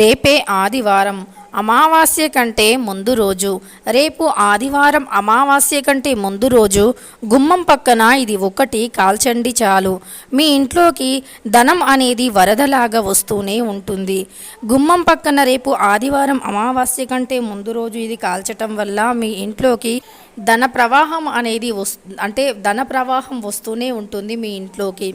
రేపే ఆదివారం అమావాస్య కంటే ముందు రోజు. రేపు ఆదివారం అమావాస్య కంటే ముందు రోజు. గుమ్మం పక్కన ఇది ఒకటి కాల్చండి చాలు. మీ ఇంట్లోకి ధనం అనేది వరదలాగా వస్తూనే ఉంటుంది. గుమ్మం పక్కన రేపు ఆదివారం అమావాస్య కంటే ముందు రోజు ఇది కాల్చటం వల్ల మీ ఇంట్లోకి ధన ప్రవాహం అనేది వస్ అంటే ధన ప్రవాహం వస్తూనే ఉంటుంది మీ ఇంట్లోకి.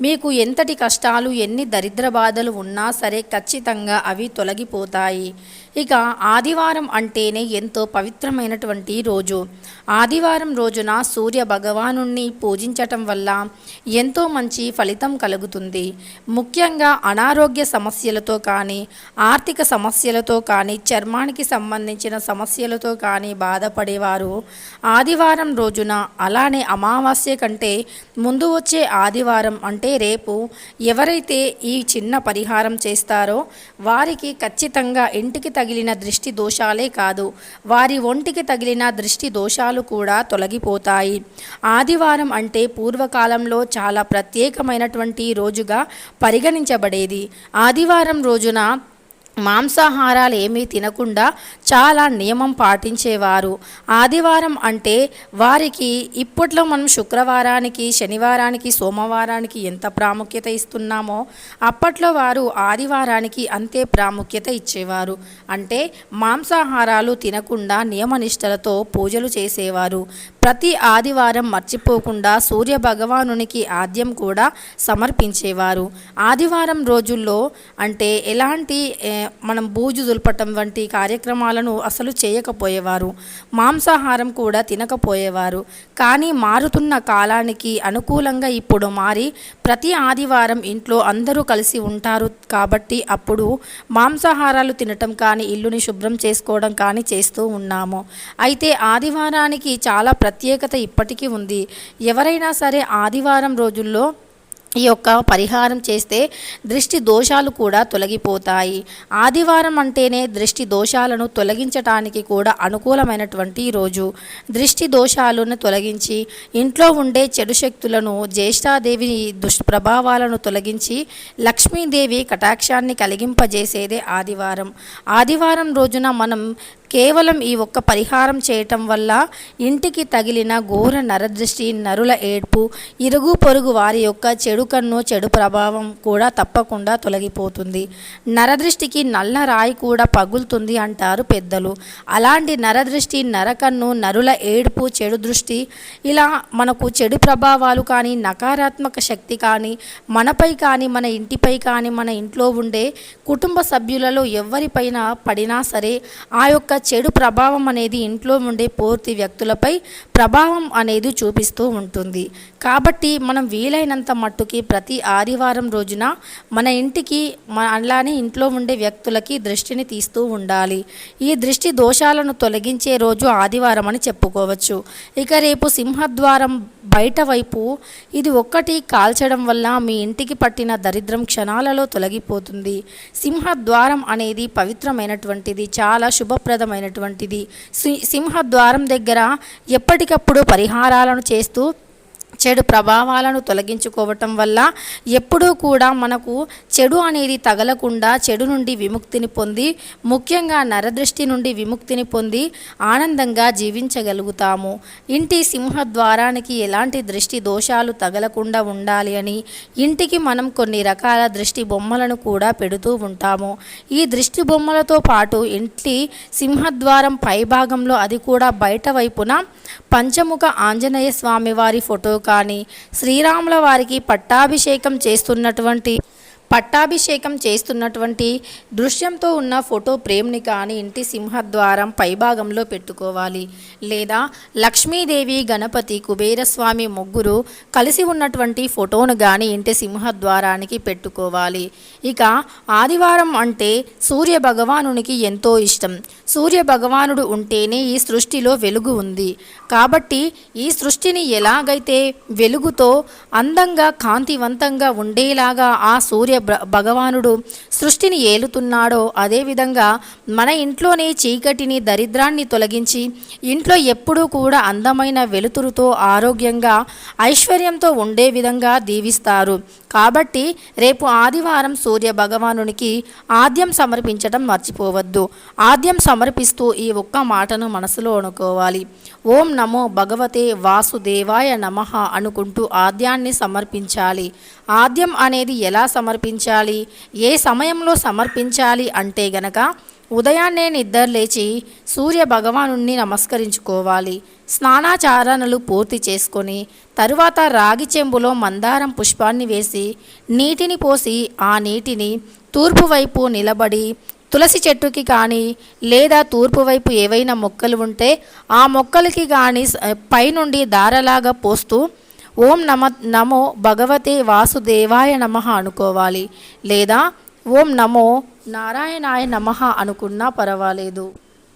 మీకు ఎంతటి కష్టాలు ఎన్ని దరిద్ర బాధలు ఉన్నా సరే ఖచ్చితంగా అవి తొలగిపోతాయి. ఇక ఆదివారం అంటేనే ఎంతో పవిత్రమైనటువంటి రోజు. ఆదివారం రోజున సూర్య భగవాను పూజించటం వల్ల ఎంతో మంచి ఫలితం కలుగుతుంది. ముఖ్యంగా అనారోగ్య సమస్యలతో కానీ ఆర్థిక సమస్యలతో కానీ చర్మానికి సంబంధించిన సమస్యలతో కానీ బాధపడేవారు ఆదివారం రోజున అలానే అమావాస్య కంటే ముందు వచ్చే ఆదివారం అంటే రేపు ఎవరైతే ఈ చిన్న పరిహారం చేస్తారో వారికి ఖచ్చితంగా ఇంటికి తగిలిన దృష్టి దోషాలే కాదు వారి ఒంటికి తగిలిన దృష్టి దోషాలు కూడా తొలగిపోతాయి. ఆదివారం అంటే పూర్వకాలంలో చాలా ప్రత్యేకమైనటువంటి రోజుగా పరిగణించబడేది. ఆదివారం రోజున మాంసాహారాలు ఏమీ తినకుండా చాలా నియమం పాటించేవారు. ఆదివారం అంటే వారికి ఇప్పట్లో మనం శుక్రవారానికి శనివారానికి సోమవారానికి ఎంత ప్రాముఖ్యత ఇస్తున్నామో అప్పట్లో వారు ఆదివారానికి అంతే ప్రాముఖ్యత ఇచ్చేవారు. అంటే మాంసాహారాలు తినకుండా నియమనిష్టలతో పూజలు చేసేవారు. ప్రతి ఆదివారం మర్చిపోకుండా సూర్య భగవానునికి ఆద్యం కూడా సమర్పించేవారు. ఆదివారం రోజుల్లో అంటే ఎలాంటి మనం బూజు దులపటం వంటి కార్యక్రమాలను అసలు చేయకపోయేవారు. మాంసాహారం కూడా తినకపోయేవారు. కానీ మారుతున్న కాలానికి అనుకూలంగా ఇప్పుడు మారి ప్రతి ఆదివారం ఇంట్లో అందరూ కలిసి ఉంటారు కాబట్టి అప్పుడు మాంసాహారాలు తినటం కానీ ఇల్లుని శుభ్రం చేసుకోవడం కానీ చేస్తూ ఉన్నాము. అయితే ఆదివారానికి చాలా ప్రత్యేకత ఇప్పటికీ ఉంది. ఎవరైనా సరే ఆదివారం రోజుల్లో ఈ యొక్క పరిహారం చేస్తే దృష్టి దోషాలు కూడా తొలగిపోతాయి. ఆదివారం అంటేనే దృష్టి దోషాలను తొలగించటానికి కూడా అనుకూలమైనటువంటి రోజు. దృష్టి దోషాలను తొలగించి ఇంట్లో ఉండే చెడు శక్తులను జ్యేష్ఠాదేవి దుష్ప్రభావాలను తొలగించి లక్ష్మీదేవి కటాక్షాన్ని కలిగింపజేసేదే ఆదివారం. ఆదివారం రోజున మనం కేవలం ఈ ఒక్క పరిహారం చేయటం వల్ల ఇంటికి తగిలిన ఘోర నరదృష్టి నరుల ఏడ్పు ఇరుగు పొరుగు వారి యొక్క చెడు కన్ను చెడు ప్రభావం కూడా తప్పకుండా తొలగిపోతుంది. నరదృష్టికి నల్ల రాయి కూడా పగులుతుంది అంటారు పెద్దలు. అలాంటి నరదృష్టి నరకన్ను నరుల ఏడుపు చెడు దృష్టి ఇలా మనకు చెడు ప్రభావాలు కానీ నకారాత్మక శక్తి కానీ మనపై కానీ మన ఇంటిపై కానీ మన ఇంట్లో ఉండే కుటుంబ సభ్యులలో ఎవరిపైన పడినా సరే ఆ యొక్క చెడు ప్రభావం అనేది ఇంట్లో ఉండే పూర్తి వ్యక్తులపై ప్రభావం అనేది చూపిస్తూ ఉంటుంది. కాబట్టి మనం వీలైనంత మట్టుకి ప్రతి ఆదివారం రోజున మన ఇంటికి మన అలానే ఇంట్లో ఉండే వ్యక్తులకి దృష్టిని తీస్తూ ఉండాలి. ఈ దృష్టి దోషాలను తొలగించే రోజు ఆదివారం అని చెప్పుకోవచ్చు. ఇక రేపు సింహద్వారం బయట వైపు ఇది ఒక్కటి కాల్చడం వల్ల మీ ఇంటికి పట్టిన దరిద్రం క్షణాలలో తొలగిపోతుంది. సింహద్వారం అనేది పవిత్రమైనటువంటిది. చాలా శుభప్రదం సి- సింహద్వారం దగ్గర ఎప్పటికప్పుడు పరిహారాలను చేస్తూ చెడు ప్రభావాలను తొలగించుకోవటం వల్ల ఎప్పుడూ కూడా మనకు చెడు అనేది తగలకుండా చెడు నుండి విముక్తిని పొంది ముఖ్యంగా నరదృష్టి నుండి విముక్తిని పొంది ఆనందంగా జీవించగలుగుతాము. ఇంటి సింహద్వారానికి ఎలాంటి దృష్టి దోషాలు తగలకుండా ఉండాలి అని ఇంటికి మనం కొన్ని రకాల దృష్టి బొమ్మలను కూడా పెడుతూ ఉంటాము. ఈ దృష్టి బొమ్మలతో పాటు ఇంటి సింహద్వారం పైభాగంలో అది కూడా బయట వైపున పంచముఖ ఆంజనేయ స్వామి వారి ఫోటో కానీ శ్రీరాముల వారికి పట్టాభిషేకం చేస్తున్నటువంటి పట్టాభిషేకం చేస్తున్నటువంటి దృశ్యంతో ఉన్న ఫోటో ఫ్రేమ్ని కానీ ఇంటి సింహద్వారం పైభాగంలో పెట్టుకోవాలి. లేదా లక్ష్మీదేవి గణపతి కుబేరస్వామి ముగ్గురు కలిసి ఉన్నటువంటి ఫోటోను కానీ ఇంటి సింహద్వారానికి పెట్టుకోవాలి. ఇక ఆదివారం అంటే సూర్య భగవానునికి ఎంతో ఇష్టం. సూర్య భగవానుడు ఉంటేనే ఈ సృష్టిలో వెలుగు ఉంది. కాబట్టి ఈ సృష్టిని ఎలాగైతే వెలుగుతో అందంగా కాంతివంతంగా ఉండేలాగా ఆ సూర్య భగవానుడు సృష్టిని ఏలుతున్నాడో అదేవిధంగా మన ఇంట్లోని చీకటిని దరిద్రాన్ని తొలగించి ఇంట్లో ఎప్పుడూ కూడా అందమైన వెలుతురుతో ఆరోగ్యంగా ఐశ్వర్యంతో ఉండే విధంగా దీవిస్తారు. కాబట్టి రేపు ఆదివారం సూర్య భగవానునికి ఆద్యం సమర్పించడం మర్చిపోవద్దు. ఆద్యం సమర్పిస్తూ ఈ ఒక్క మాటను మనసులో అనుకోవాలి. ఓం నమో భగవతే వాసుదేవాయ నమః అనుకుంటూ ఆద్యాన్ని సమర్పించాలి. ఆద్యం అనేది ఎలా సమర్పి సమర్పించాలి ఏ సమయంలో సమర్పించాలి అంటే గనక ఉదయాన్నే నిద్ర లేచి సూర్య భగవాను నమస్కరించుకోవాలి. స్నానాచారణలు పూర్తి చేసుకొని తరువాత రాగి చెంబులో మందారం పుష్పాన్ని వేసి నీటిని పోసి ఆ నీటిని తూర్పు వైపు నిలబడి తులసి చెట్టుకి కానీ లేదా తూర్పు వైపు ఏవైనా మొక్కలు ఉంటే ఆ మొక్కలకి కానీ పైనుండి దారలాగా పోస్తూ ఓం నమ నమో భగవతే వాసుదేవాయ నమః అనుకోవాలి. లేదా ఓం నమో నారాయణాయ నమః అనుకున్నా పర్వాలేదు.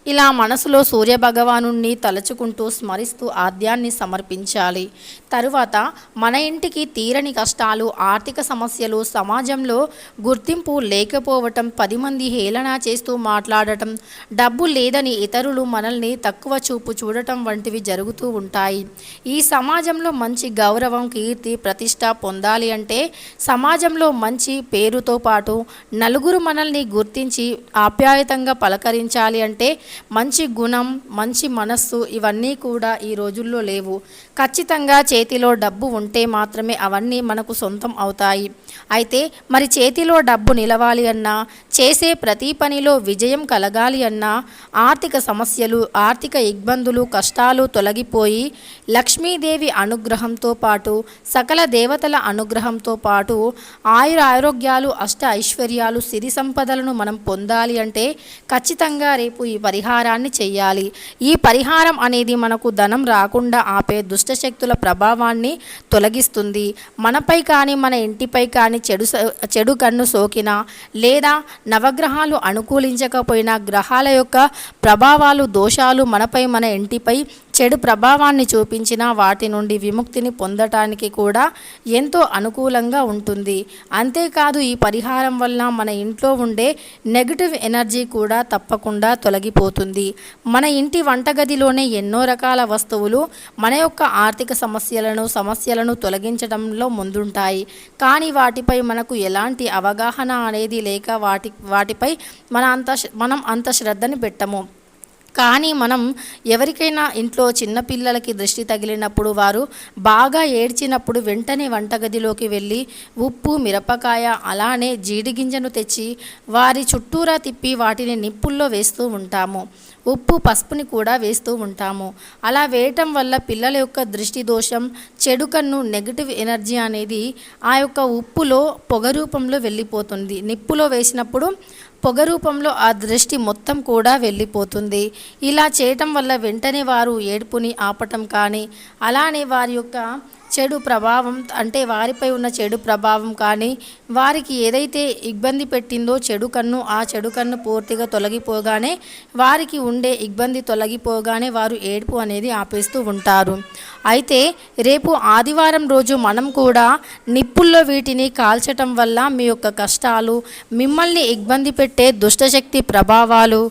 ఇలా మనసులో సూర్యభగవాను తలుచుకుంటూ స్మరిస్తూ ఆద్యాన్ని సమర్పించాలి. తరువాత మన ఇంటికి తీరని కష్టాలు ఆర్థిక సమస్యలు సమాజంలో గుర్తింపు లేకపోవటం పది మంది హేళన చేస్తూ మాట్లాడటం డబ్బు లేదని ఇతరులు మనల్ని తక్కువ చూపు చూడటం వంటివి జరుగుతూ ఉంటాయి. ఈ సమాజంలో మంచి గౌరవం కీర్తి ప్రతిష్ట పొందాలి అంటే సమాజంలో మంచి పేరుతో పాటు నలుగురు మనల్ని గుర్తించి ఆప్యాయతంగా పలకరించాలి అంటే మంచి గుణం మంచి మనస్సు ఇవన్నీ కూడా ఈ రోజుల్లో లేవు. ఖచ్చితంగా చేతిలో డబ్బు ఉంటే మాత్రమే అవన్నీ మనకు సొంతం అవుతాయి. అయితే మరి చేతిలో డబ్బు నిలవాలి అన్నా చేసే ప్రతి పనిలో విజయం కలగాలి అన్నా ఆర్థిక సమస్యలు ఆర్థిక ఇబ్బందులు కష్టాలు తొలగిపోయి లక్ష్మీదేవి అనుగ్రహంతో పాటు సకల దేవతల అనుగ్రహంతో పాటు ఆయుర ఆరోగ్యాలు అష్ట ఐశ్వర్యాలు సిరి సంపదలను మనం పొందాలి అంటే ఖచ్చితంగా రేపు ఈ పరిహారాన్ని చెయ్యాలి. ఈ పరిహారం అనేది మనకు ధనం రాకుండా ఆపే దుష్టశక్తుల ప్రభావాన్ని తొలగిస్తుంది. మనపై కానీ మన ఇంటిపై కానీ చెడు చెడు కన్ను సోకినా లేదా నవగ్రహాలు అనుకూలించకపోయినా గ్రహాల యొక్క ప్రభావాలు దోషాలు మనపై మన ఇంటిపై చెడు ప్రభావాన్ని చూపించినా వాటి నుండి విముక్తిని పొందటానికి కూడా ఎంతో అనుకూలంగా ఉంటుంది. అంతేకాదు ఈ పరిహారం వల్ల మన ఇంట్లో ఉండే నెగటివ్ ఎనర్జీ కూడా తప్పకుండా తొలగిపోతుంది. మన ఇంటి వంటగదిలోనే ఎన్నో రకాల వస్తువులు మన యొక్క ఆర్థిక సమస్యలను సమస్యలను తొలగించడంలో ముందుంటాయి. కానీ వాటిపై మనకు ఎలాంటి అవగాహన అనేది లేక వాటి వాటిపై మన అంత మనం అంత శ్రద్ధని పెట్టము. కానీ మనం ఎవరికైనా ఇంట్లో చిన్నపిల్లలకి దృష్టి తగిలినప్పుడు వారు బాగా ఏడ్చినప్పుడు వెంటనే వంటగదిలోకి వెళ్ళి ఉప్పు మిరపకాయ అలానే జీడిగింజను తెచ్చి వారి చుట్టూరా తిప్పి వాటిని నిప్పుల్లో వేస్తూ ఉంటాము. ఉప్పు పసుపుని కూడా వేస్తూ ఉంటాము. అలా వేయటం వల్ల పిల్లల యొక్క దృష్టి దోషం చెడు కన్ను నెగటివ్ ఎనర్జీ అనేది ఆ యొక్క ఉప్పులో పొగ రూపంలో వెళ్ళిపోతుంది. నిప్పులో వేసినప్పుడు పొగ రూపంలో ఆ దృష్టి మొత్తం కూడా వెళ్ళిపోతుంది. ఇలా చేయటం వల్ల వెంటనే వారు ఏడుపుని ఆపటం కానీ అలానే వారి యొక్క చెడు ప్రభావం అంటే వారిపై ఉన్న చెడు ప్రభావం కానీ వారికి ఏదైతే ఇబ్బంది పెట్టిందో చెడు కన్ను ఆ చెడు కన్ను పూర్తిగా తొలగిపోగానే వారికి ఉండే ఇబ్బంది తొలగిపోగానే వారు ఏడుపు అనేది ఆపేస్తూ ఉంటారు. అయితే రేపు ఆదివారం రోజు మనం కూడా నిప్పుల్లో వీటిని కాల్చటం వల్ల మీ యొక్క కష్టాలు మిమ్మల్ని ఇబ్బంది పెట్టే దుష్టశక్తి ప్రభావాలు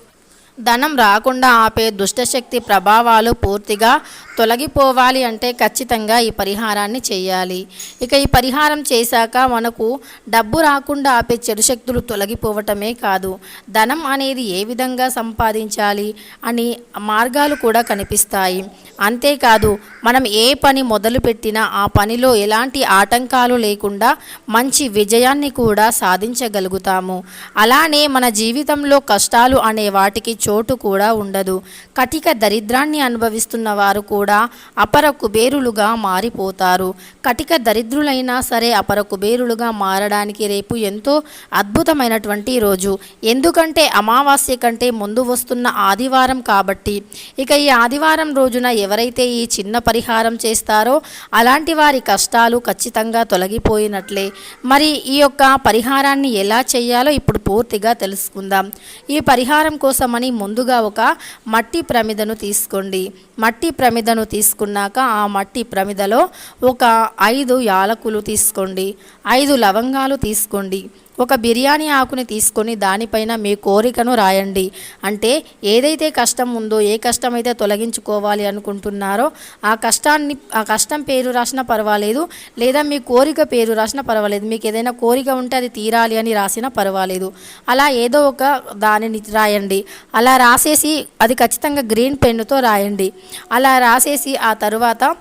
ధనం రాకుండా ఆపే దుష్టశక్తి ప్రభావాలు పూర్తిగా తొలగిపోవాలి అంటే ఖచ్చితంగా ఈ పరిహారాన్ని చేయాలి. ఇక ఈ పరిహారం చేశాక మనకు డబ్బు రాకుండా ఆపే చెడు శక్తులు తొలగిపోవటమే కాదు ధనం అనేది ఏ విధంగా సంపాదించాలి అని మార్గాలు కూడా కనిపిస్తాయి. అంతేకాదు మనం ఏ పని మొదలుపెట్టినా ఆ పనిలో ఎలాంటి ఆటంకాలు లేకుండా మంచి విజయాన్ని కూడా సాధించగలుగుతాము. అలానే మన జీవితంలో కష్టాలు అనే వాటికి చోటు కూడా ఉండదు. కటిక దరిద్రాన్ని అనుభవిస్తున్న వారు కూడా అపర కుబేరులుగా మారిపోతారు. కటిక దరిద్రులైనా సరే అపర కుబేరులుగా మారడానికి రేపు ఎంతో అద్భుతమైనటువంటి రోజు. ఎందుకంటే అమావాస్య కంటే ముందు వస్తున్న ఆదివారం కాబట్టి. ఇక ఈ ఆదివారం రోజున ఎవరైతే ఈ చిన్న పరిహారం చేస్తారో అలాంటి వారి కష్టాలు ఖచ్చితంగా తొలగిపోయినట్లే. మరి ఈ యొక్క పరిహారాన్ని ఎలా చేయాలో ఇప్పుడు పూర్తిగా తెలుసుకుందాం. ఈ పరిహారం కోసమని ముందుగా ఒక మట్టి ప్రమిదను తీసుకోండి. మట్టి ప్రమిదను తీసుకున్నాక ఆ మట్టి ప్రమిదలో ఒక ఐదు యాలకులు తీసుకోండి. ఐదు లవంగాలు తీసుకోండి. ఒక బిర్యానీ ఆకుని తీసుకొని దానిపైన మీ కోరికను రాయండి. అంటే ఏదైతే కష్టం ఉందో ఏ కష్టం అయితే తొలగించుకోవాలి అనుకుంటున్నారో ఆ కష్టాన్ని ఆ కష్టం పేరు రాసినా పర్వాలేదు లేదా మీ కోరిక పేరు రాసినా పర్వాలేదు మీకు ఏదైనా కోరిక ఉంటే అది తీరాలి అని రాసినా పర్వాలేదు. అలా ఏదో ఒక దానిని రాయండి. అలా రాసేసి అది ఖచ్చితంగా గ్రీన్ పెన్నుతో రాయండి. అలా రాసేసి ఆ తరువాత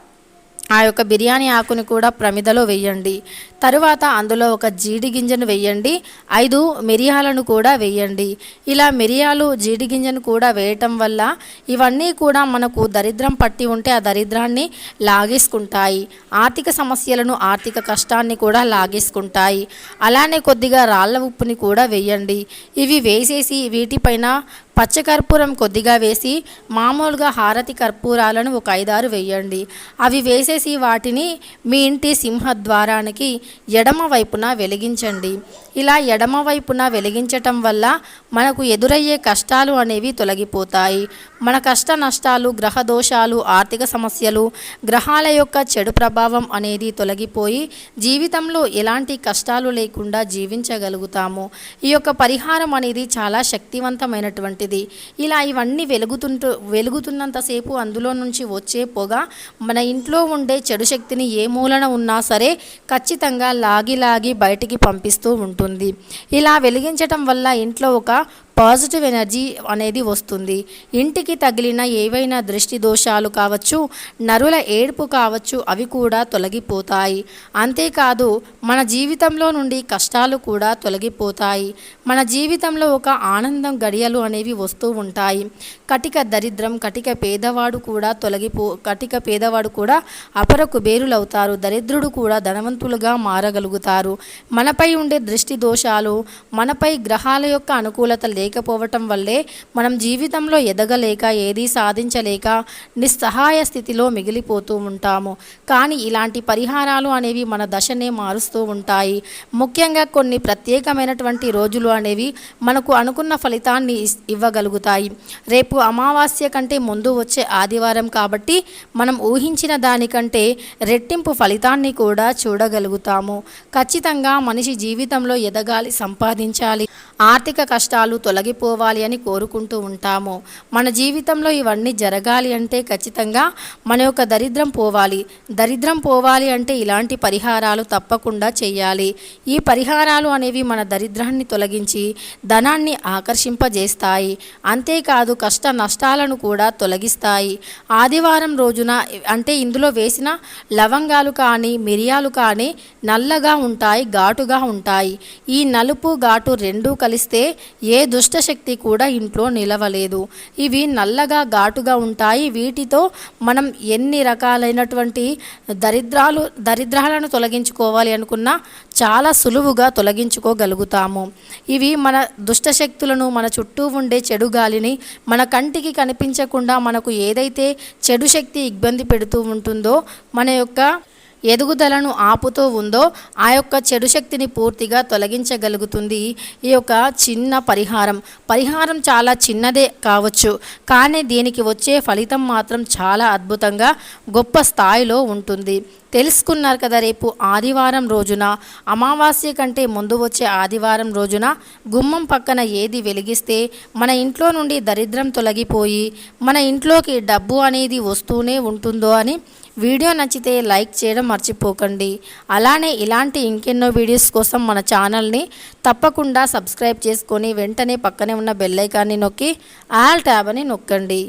ఆ యొక్క బిర్యానీ ఆకుని కూడా ప్రమిదలో వేయండి. తరువాత అందులో ఒక జీడి గింజను వేయండి. ఐదు మిరియాలను కూడా వేయండి. ఇలా మిరియాలు జీడి గింజను కూడా వేయటం వల్ల ఇవన్నీ కూడా మనకు దరిద్రం పట్టి ఉంటే ఆ దరిద్రాన్ని లాగేసుకుంటాయి. ఆర్థిక సమస్యలను ఆర్థిక కష్టాన్ని కూడా లాగేసుకుంటాయి. అలానే కొద్దిగా రాళ్ళ ఉప్పుని కూడా వేయండి. ఇవి వేసేసి వీటిపైన పచ్చకర్పూరం కొద్దిగా వేసి మామూలుగా హారతి కర్పూరాలను ఒక ఐదారు వేయండి. అవి వేసేసి వాటిని మీ ఇంటి సింహద్వారానికి ఎడమ వైపున వెలిగించండి. ఇలా ఎడమ వైపున వెలిగించటం వల్ల మనకు ఎదురయ్యే కష్టాలు అనేవి తొలగిపోతాయి. మన కష్ట నష్టాలు గ్రహ దోషాలు ఆర్థిక సమస్యలు గ్రహాల యొక్క చెడు ప్రభావం అనేది తొలగిపోయి జీవితంలో ఎలాంటి కష్టాలు లేకుండా జీవించగలుగుతాము. ఈ యొక్క పరిహారం అనేది చాలా శక్తివంతమైనటువంటిది. ఇలా ఇవన్నీ వెలుగుతుంటూ వెలుగుతున్నంతసేపు అందులో నుంచి వచ్చే పొగ మన ఇంట్లో ఉండే చెడు శక్తిని ఏ మూలన ఉన్నా సరే ఖచ్చితంగా లాగి లాగి బయటికి పంపిస్తూ ఉంటుంది. ఇలా వెలిగించటం వల్ల ఇంట్లో ఒక పాజిటివ్ ఎనర్జీ అనేది వస్తుంది. ఇంటికి తగిలిన ఏవైనా దృష్టి దోషాలు కావచ్చు నరుల ఏడుపు కావచ్చు అవి కూడా తొలగిపోతాయి. అంతేకాదు మన జీవితంలో నుండి కష్టాలు కూడా తొలగిపోతాయి. మన జీవితంలో ఒక ఆనందం గడియలు అనేవి వస్తూ ఉంటాయి. కటిక దరిద్రం కటిక పేదవాడు కూడా తొలగిపో కటిక పేదవాడు కూడా అపర కుబేరులవుతారు. దరిద్రుడు కూడా ధనవంతులుగా మారగలుగుతారు. మనపై ఉండే దృష్టి దోషాలు మనపై గ్రహాల యొక్క అనుకూలత లేకపోవటం వల్లే మనం జీవితంలో ఎదగలేక ఏదీ సాధించలేక నిస్సహాయ స్థితిలో మిగిలిపోతూ ఉంటాము. కానీ ఇలాంటి పరిహారాలు అనేవి మన దశనే మారుస్తూ ఉంటాయి. ముఖ్యంగా కొన్ని ప్రత్యేకమైనటువంటి రోజులు అనేవి మనకు అనుకున్న ఫలితాన్ని ఇవ్వగలుగుతాయి. రేపు అమావాస్య కంటే ముందు వచ్చే ఆదివారం కాబట్టి మనం ఊహించిన దానికంటే రెట్టింపు ఫలితాన్ని కూడా చూడగలుగుతాము. ఖచ్చితంగా మనిషి జీవితంలో ఎదగాలి సంపాదించాలి. ఆర్థిక కష్టాలు తొలగిపోవాలి అని కోరుకుంటూ ఉంటాము. మన జీవితంలో ఇవన్నీ జరగాలి అంటే ఖచ్చితంగా మన యొక్క దరిద్రం పోవాలి. దరిద్రం పోవాలి అంటే ఇలాంటి పరిహారాలు తప్పకుండా చేయాలి. ఈ పరిహారాలు అనేవి మన దరిద్రాన్ని తొలగించి ధనాన్ని ఆకర్షింపజేస్తాయి. అంతేకాదు కష్ట నష్టాలను కూడా తొలగిస్తాయి. ఆదివారం రోజున అంటే ఇందులో వేసిన లవంగాలు కానీ మిరియాలు కానీ నల్లగా ఉంటాయి ఘాటుగా ఉంటాయి. ఈ నలుపు ఘాటు రెండూ కలిస్తే ఏ దుష్టశక్తి కూడా ఇంట్లో నిలవలేదు. ఇవి నల్లగా ఘాటుగా ఉంటాయి. వీటితో మనం ఎన్ని రకాలైనటువంటి దరిద్రాలు దరిద్రాలను తొలగించుకోవాలి అనుకున్నా చాలా సులువుగా తొలగించుకోగలుగుతాము. ఇవి మన దుష్టశక్తులను మన చుట్టూ ఉండే చెడు గాలిని మన కంటికి కనిపించకుండా మనకు ఏదైతే చెడు శక్తి ఇబ్బంది పెడుతూ ఉంటుందో మన యొక్క ఎదుగుదలను ఆపుతూ ఉందో ఆ యొక్క చెడు శక్తిని పూర్తిగా తొలగించగలుగుతుంది. ఈ యొక్క చిన్న పరిహారం. పరిహారం చాలా చిన్నదే కావచ్చు. కానీ దీనికి వచ్చే ఫలితం మాత్రం చాలా అద్భుతంగా గొప్ప స్థాయిలో ఉంటుంది. తెలుసుకున్నారు కదా రేపు ఆదివారం రోజున. అమావాస్య కంటే ముందు వచ్చే ఆదివారం రోజున గుమ్మం పక్కన ఏది వెలిగిస్తే మన ఇంట్లో నుండి దరిద్రం తొలగిపోయి మన ఇంట్లోకి డబ్బు అనేది వస్తూనే ఉంటుందో అని వీడియో నచ్చితే లైక్ చేయడం మర్చిపోకండి. అలానే ఇలాంటి ఇంకెన్నో వీడియోస్ కోసం మన ఛానల్ని తప్పకుండా సబ్స్క్రైబ్ చేసుకొని వెంటనే పక్కనే ఉన్న బెల్లైకాన్ని నొక్కి ఆల్ ట్యాబ్ అని నొక్కండి.